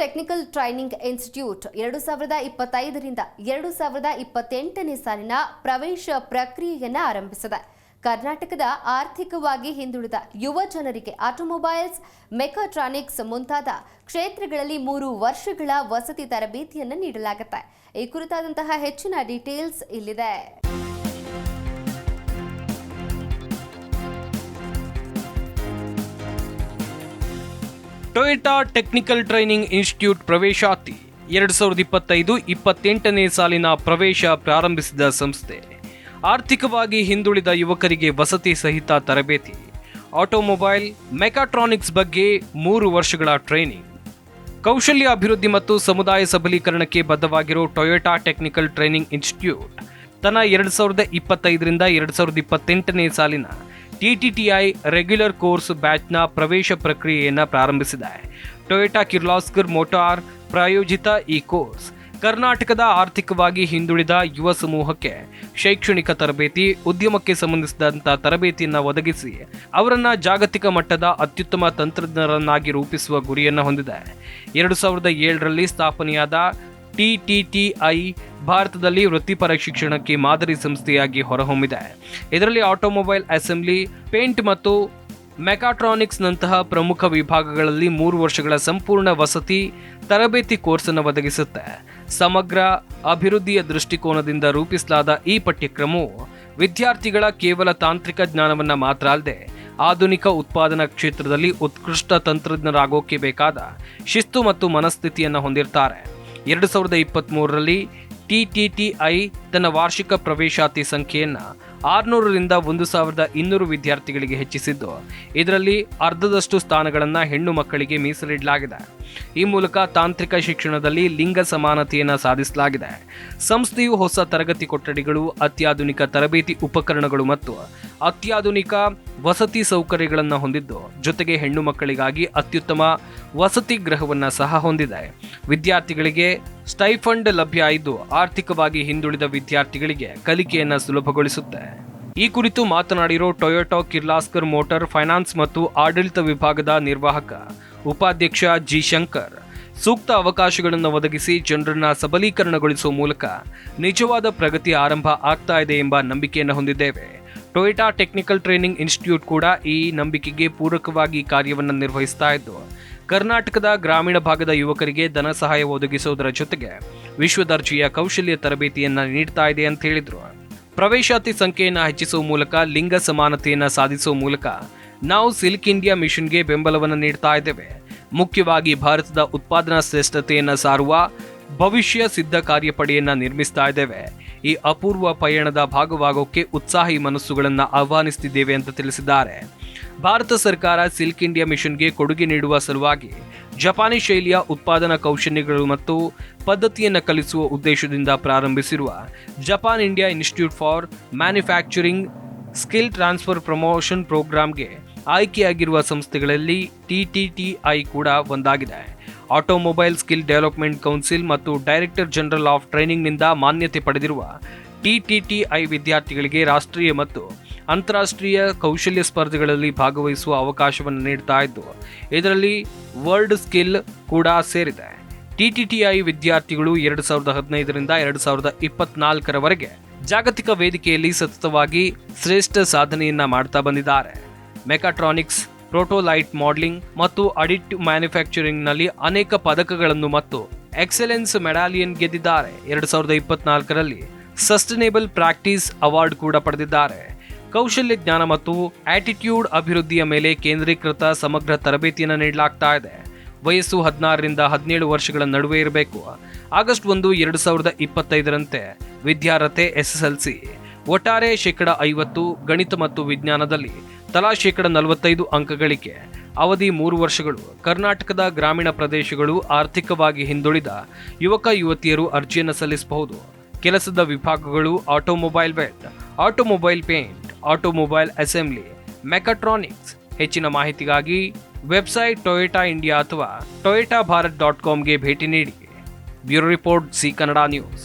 Technical training institute ಎರಡು ಸಾವಿರದ ಇಪ್ಪತ್ತೈದರಿಂದ ಎರಡು ಸಾವಿರದ ಇಪ್ಪತ್ತೆಂಟನೇ ಸಾಲಿನ ಪ್ರವೇಶ ಪ್ರಕ್ರಿಯೆಯನ್ನು ಆರಂಭಿಸಿದೆ. ಕರ್ನಾಟಕದ ಆರ್ಥಿಕವಾಗಿ ಹಿಂದುಳಿದ ಯುವ ಜನರಿಗೆ ಆಟೋಮೊಬೈಲ್ಸ್ ಮೆಕಾಟ್ರಾನಿಕ್ಸ್ ಮುಂತಾದ ಕ್ಷೇತ್ರಗಳಲ್ಲಿ ಮೂರು ವರ್ಷಗಳ ವಸತಿ ತರಬೇತಿಯನ್ನು ನೀಡಲಾಗುತ್ತೆ. ಈ ಕುರಿತಾದಂತಹ ಹೆಚ್ಚಿನ ಡೀಟೇಲ್ಸ್ ಇಲ್ಲಿದೆ. ಟೊಯೋಟಾ ಟೆಕ್ನಿಕಲ್ ಟ್ರೈನಿಂಗ್ ಇನ್ಸ್ಟಿಟ್ಯೂಟ್ ಪ್ರವೇಶಾತಿ. ಎರಡು ಸಾವಿರದ ಇಪ್ಪತ್ತೈದು ಇಪ್ಪತ್ತೆಂಟನೇ ಸಾಲಿನ ಪ್ರವೇಶ ಪ್ರಾರಂಭಿಸಿದ ಸಂಸ್ಥೆ. ಆರ್ಥಿಕವಾಗಿ ಹಿಂದುಳಿದ ಯುವಕರಿಗೆ ವಸತಿ ಸಹಿತ ತರಬೇತಿ. ಆಟೋಮೊಬೈಲ್ ಮೆಕಾಟ್ರಾನಿಕ್ಸ್ ಬಗ್ಗೆ ಮೂರು ವರ್ಷಗಳ ಟ್ರೈನಿಂಗ್. ಕೌಶಲ್ಯ ಅಭಿವೃದ್ಧಿ ಮತ್ತು ಸಮುದಾಯ ಸಬಲೀಕರಣಕ್ಕೆ ಬದ್ಧವಾಗಿರೋ ಟೊಯೋಟಾ ಟೆಕ್ನಿಕಲ್ ಟ್ರೈನಿಂಗ್ ಇನ್ಸ್ಟಿಟ್ಯೂಟ್ ತನ್ನ ಎರಡು ಸಾವಿರದ ಇಪ್ಪತ್ತೈದರಿಂದ ಎರಡು ಸಾವಿರದ ಇಪ್ಪತ್ತೆಂಟನೇ ಸಾಲಿನ ಟಿಟಿಟಿಐ ರೆಗ್ಯುಲರ್ ಕೋರ್ಸ್ ಬ್ಯಾಚ್ನ ಪ್ರವೇಶ ಪ್ರಕ್ರಿಯೆಯನ್ನು ಪ್ರಾರಂಭಿಸಿದೆ. ಟೊಯೋಟಾ ಕಿರ್ಲಾಸ್ಕರ್ ಮೋಟಾರ್ ಪ್ರಾಯೋಜಿತ ಈ ಕೋರ್ಸ್ ಕರ್ನಾಟಕದ ಆರ್ಥಿಕವಾಗಿ ಹಿಂದುಳಿದ ಯುವ ಸಮೂಹಕ್ಕೆ ಶೈಕ್ಷಣಿಕ ತರಬೇತಿ, ಉದ್ಯಮಕ್ಕೆ ಸಂಬಂಧಿಸಿದಂಥ ತರಬೇತಿಯನ್ನು ಒದಗಿಸಿ ಅವರನ್ನು ಜಾಗತಿಕ ಮಟ್ಟದ ಅತ್ಯುತ್ತಮ ತಂತ್ರಜ್ಞರನ್ನಾಗಿ ರೂಪಿಸುವ ಗುರಿಯನ್ನು ಹೊಂದಿದೆ. ಎರಡು ಸಾವಿರದ ಏಳರಲ್ಲಿ ಸ್ಥಾಪನೆಯಾದ ಟಿಟಿಟಿಐ ಭಾರತದಲ್ಲಿ ವೃತ್ತಿಪರ ಶಿಕ್ಷಣಕ್ಕೆ ಮಾದರಿ ಸಂಸ್ಥೆಯಾಗಿ ಹೊರಹೊಮ್ಮಿದೆ. ಇದರಲ್ಲಿ ಆಟೋಮೊಬೈಲ್ ಅಸೆಂಬ್ಲಿ, ಪೇಂಟ್ ಮತ್ತು ಮೆಕಾಟ್ರಾನಿಕ್ಸ್ನಂತಹ ಪ್ರಮುಖ ವಿಭಾಗಗಳಲ್ಲಿ ಮೂರು ವರ್ಷಗಳ ಸಂಪೂರ್ಣ ವಸತಿ ತರಬೇತಿ ಕೋರ್ಸನ್ನು ಒದಗಿಸುತ್ತೆ. ಸಮಗ್ರ ಅಭಿವೃದ್ಧಿಯ ದೃಷ್ಟಿಕೋನದಿಂದ ರೂಪಿಸಲಾದ ಈ ಪಠ್ಯಕ್ರಮವು ವಿದ್ಯಾರ್ಥಿಗಳ ಕೇವಲ ತಾಂತ್ರಿಕ ಜ್ಞಾನವನ್ನು ಮಾತ್ರ ಅಲ್ಲದೆ ಆಧುನಿಕ ಉತ್ಪಾದನಾ ಕ್ಷೇತ್ರದಲ್ಲಿ ಉತ್ಕೃಷ್ಟ ತಂತ್ರಜ್ಞರಾಗೋಕೆ ಬೇಕಾದ ಶಿಸ್ತು ಮತ್ತು ಮನಸ್ಥಿತಿಯನ್ನು ಹೊಂದಿರ್ತಾರೆ. ಎರಡು ಸಾವಿರದ ಇಪ್ಪತ್ತ್ಮೂರರಲ್ಲಿ ಟಿಟಿಟಿಐ ತನ್ನ ವಾರ್ಷಿಕ ಪ್ರವೇಶಾತಿ ಸಂಖ್ಯೆಯನ್ನು ಆರುನೂರರಿಂದ ಒಂದು ಸಾವಿರದ ಇನ್ನೂರು ವಿದ್ಯಾರ್ಥಿಗಳಿಗೆ ಹೆಚ್ಚಿಸಿದ್ದು. ಇದರಲ್ಲಿ ಅರ್ಧದಷ್ಟು ಸ್ಥಾನಗಳನ್ನು ಹೆಣ್ಣು ಮಕ್ಕಳಿಗೆ ಮೀಸಲಿಡಲಾಗಿದೆ. ಈ ಮೂಲಕ ತಾಂತ್ರಿಕ ಶಿಕ್ಷಣದಲ್ಲಿ ಲಿಂಗ ಸಮಾನತೆಯನ್ನು ಸಾಧಿಸಲಾಗಿದೆ. ಸಂಸ್ಥೆಯು ಹೊಸ ತರಗತಿ ಕೊಠಡಿಗಳು, ಅತ್ಯಾಧುನಿಕ ತರಬೇತಿ ಉಪಕರಣಗಳು ಮತ್ತು ಅತ್ಯಾಧುನಿಕ ವಸತಿ ಸೌಕರ್ಯಗಳನ್ನು ಹೊಂದಿದ್ದು, ಜೊತೆಗೆ ಹೆಣ್ಣು ಮಕ್ಕಳಿಗಾಗಿ ಅತ್ಯುತ್ತಮ ವಸತಿ ಗೃಹವನ್ನು ಸಹ ಹೊಂದಿದೆ. ವಿದ್ಯಾರ್ಥಿಗಳಿಗೆ ಸ್ಟೈಫಂಡ್ ಲಭ್ಯ ಇದ್ದು, ಆರ್ಥಿಕವಾಗಿ ಹಿಂದುಳಿದ ವಿದ್ಯಾರ್ಥಿಗಳಿಗೆ ಕಲಿಕೆಯನ್ನು ಸುಲಭಗೊಳಿಸುತ್ತೆ. ಈ ಕುರಿತು ಮಾತನಾಡಿರೋ ಟೊಯೋಟೋ ಕಿರ್ಲಾಸ್ಕರ್ ಮೋಟಾರ್ ಫೈನಾನ್ಸ್ ಮತ್ತು ಆಡಳಿತ ವಿಭಾಗದ ನಿರ್ವಾಹಕ ಉಪಾಧ್ಯಕ್ಷ ಜಿ ಶಂಕರ್. ಸೂಕ್ತ ಅವಕಾಶಗಳನ್ನು ಒದಗಿಸಿ ಜನರನ್ನ ಸಬಲೀಕರಣಗೊಳಿಸುವ ಮೂಲಕ ನಿಜವಾದ ಪ್ರಗತಿ ಆರಂಭ ಆಗ್ತಾ ಇದೆ ಎಂಬ ನಂಬಿಕೆಯನ್ನು ಹೊಂದಿದ್ದೇವೆ. ಟೊಯೋಟಾ ಟೆಕ್ನಿಕಲ್ ಟ್ರೈನಿಂಗ್ ಇನ್ಸ್ಟಿಟ್ಯೂಟ್ ಕೂಡ ಈ ನಂಬಿಕೆಗೆ ಪೂರಕವಾಗಿ ಕಾರ್ಯವನ್ನು ನಿರ್ವಹಿಸ್ತಾ ಇದ್ದು, ಕರ್ನಾಟಕದ ಗ್ರಾಮೀಣ ಭಾಗದ ಯುವಕರಿಗೆ ಧನ ಸಹಾಯ ಒದಗಿಸುವುದರ ಜೊತೆಗೆ ವಿಶ್ವ ದರ್ಜೆಯ ಕೌಶಲ್ಯ ತರಬೇತಿಯನ್ನು ನೀಡ್ತಾ ಇದೆ ಅಂತ ಹೇಳಿದರು. ಪ್ರವೇಶಾತಿ ಸಂಖ್ಯೆಯನ್ನು ಹೆಚ್ಚಿಸುವ ಮೂಲಕ ಲಿಂಗ ಸಮಾನತೆಯನ್ನು ಸಾಧಿಸುವ ಮೂಲಕ ನಾವು ಸಿಲ್ಕ್ ಇಂಡಿಯಾ ಮಿಷನ್ಗೆ ಬೆಂಬಲವನ್ನು ನೀಡ್ತಾ ಇದ್ದೇವೆ. ಮುಖ್ಯವಾಗಿ ಭಾರತದ ಉತ್ಪಾದನಾ ಶ್ರೇಷ್ಠತೆಯನ್ನು ಸಾರುವ ಭವಿಷ್ಯ ಸಿದ್ಧ ಕಾರ್ಯಪಡೆಯನ್ನು ನಿರ್ಮಿಸ್ತಾ ಇದ್ದೇವೆ. ಈ ಅಪೂರ್ವ ಪಯಣದ ಭಾಗವಾಗೋಕ್ಕೆ ಉತ್ಸಾಹಿ ಮನಸ್ಸುಗಳನ್ನು ಆಹ್ವಾನಿಸುತ್ತಿದ್ದೇವೆ ಅಂತ ತಿಳಿಸಿದ್ದಾರೆ. ಭಾರತ ಸರ್ಕಾರ ಸಿಲ್ಕ್ ಇಂಡಿಯಾ ಮಿಷನ್ಗೆ ಕೊಡುಗೆ ನೀಡುವ ಸಲುವಾಗಿ ಜಪಾನಿ ಶೈಲಿಯ ಉತ್ಪಾದನಾ ಕೌಶಲ್ಯಗಳು ಮತ್ತು ಪದ್ಧತಿಯನ್ನು ಕಲಿಸುವ ಉದ್ದೇಶದಿಂದ ಪ್ರಾರಂಭಿಸಿರುವ Japan India institute for manufacturing skill transfer promotion ಪ್ರೋಗ್ರಾಂಗೆ ಆಯ್ಕೆಯಾಗಿರುವ ಸಂಸ್ಥೆಗಳಲ್ಲಿ ಟಿಟಿಟಿಐ ಕೂಡ ಒಂದಾಗಿದೆ. ಆಟೋಮೊಬೈಲ್ ಸ್ಕಿಲ್ ಡೆವಲಪ್ಮೆಂಟ್ ಕೌನ್ಸಿಲ್ ಮತ್ತು ಡೈರೆಕ್ಟರ್ ಜನರಲ್ ಆಫ್ ಟ್ರೈನಿಂಗ್ನಿಂದ ಮಾನ್ಯತೆ ಪಡೆದಿರುವ ಟಿಟಿಟಿಐ ವಿದ್ಯಾರ್ಥಿಗಳಿಗೆ ರಾಷ್ಟ್ರೀಯ ಮತ್ತು ಅಂತಾರಾಷ್ಟ್ರೀಯ ಕೌಶಲ್ಯ ಸ್ಪರ್ಧೆಗಳಲ್ಲಿ ಭಾಗವಹಿಸುವ ಅವಕಾಶವನ್ನು ನೀಡ್ತಾ ಇದ್ದು, ಇದರಲ್ಲಿ ವರ್ಲ್ಡ್ ಸ್ಕಿಲ್ ಕೂಡ ಸೇರಿದೆ. ಟಿಟಿಟಿಐ ವಿದ್ಯಾರ್ಥಿಗಳು ಎರಡು ಸಾವಿರದ ಹದಿನೈದರಿಂದ ಎರಡು ಸಾವಿರದ ಇಪ್ಪತ್ನಾಲ್ಕರವರೆಗೆ ಜಾಗತಿಕ ವೇದಿಕೆಯಲ್ಲಿ ಸತತವಾಗಿ ಶ್ರೇಷ್ಠ ಸಾಧನೆಯನ್ನ ಮಾಡ್ತಾ ಬಂದಿದ್ದಾರೆ. ಮೆಕಾಟ್ರಾನಿಕ್ಸ್, ಪ್ರೋಟೋಲೈಟ್ ಮಾಡಲಿಂಗ್ ಮತ್ತು ಅಡಿಟಿವ್ ಮ್ಯಾನುಫ್ಯಾಕ್ಚರಿಂಗ್ನಲ್ಲಿ ಅನೇಕ ಪದಕಗಳನ್ನು ಮತ್ತು ಎಕ್ಸಲೆನ್ಸ್ ಮೆಡಾಲಿಯನ್ ಗೆದ್ದಿದ್ದಾರೆ. ಎರಡು ಸಾವಿರದ ಇಪ್ಪತ್ನಾಲ್ಕರಲ್ಲಿ ಸಸ್ಟೈನೇಬಲ್ ಪ್ರಾಕ್ಟೀಸ್ ಅವಾರ್ಡ್ ಕೂಡ ಪಡೆದಿದ್ದಾರೆ. ಕೌಶಲ್ಯ ಜ್ಞಾನ ಮತ್ತು ಆಟಿಟ್ಯೂಡ್ ಅಭಿವೃದ್ಧಿಯ ಮೇಲೆ ಕೇಂದ್ರೀಕೃತ ಸಮಗ್ರ ತರಬೇತಿಯನ್ನು ನೀಡಲಾಗ್ತಾ ಇದೆ. ವಯಸ್ಸು ಹದಿನಾರರಿಂದ ಹದಿನೇಳು ವರ್ಷಗಳ ನಡುವೆ ಇರಬೇಕು. ಆಗಸ್ಟ್ ಒಂದು, ಎರಡು ಸಾವಿರದ ಇಪ್ಪತ್ತೈದರಂತೆ ವಿದ್ಯಾರ್ಹತೆ ಎಸ್ಎಸ್ಎಲ್ಸಿ. ಒಟ್ಟಾರೆ ಶೇಕಡ ಐವತ್ತು ಗಣಿತ ಮತ್ತು ವಿಜ್ಞಾನದಲ್ಲಿ ತಲಾ ಶೇಕಡ ನಲವತ್ತೈದು ಅಂಕಗಳಿಕೆ. ಅವಧಿ ಮೂರು ವರ್ಷಗಳು. ಕರ್ನಾಟಕದ ಗ್ರಾಮೀಣ ಪ್ರದೇಶಗಳು ಆರ್ಥಿಕವಾಗಿ ಹಿಂದುಳಿದ ಯುವಕ ಯುವತಿಯರು ಅರ್ಜಿಯನ್ನು ಸಲ್ಲಿಸಬಹುದು. ಕೆಲಸದ ವಿಭಾಗಗಳು automobile weld, automobile paint, automobile assembly mechatronics ಹೆಚ್ಚಿನ ಮಾಹಿತಿಗಾಗಿ ವೆಬ್ಸೈಟ್ ಟೊಯೋಟಾ ಇಂಡಿಯಾ ಅಥವಾ ಟೊಯೋಟಾ ಭಾರತ್ ಡಾಟ್ ಕಾಮ್ಗೆ ಭೇಟಿ ನೀಡಿ. Bureau report C Kannada news.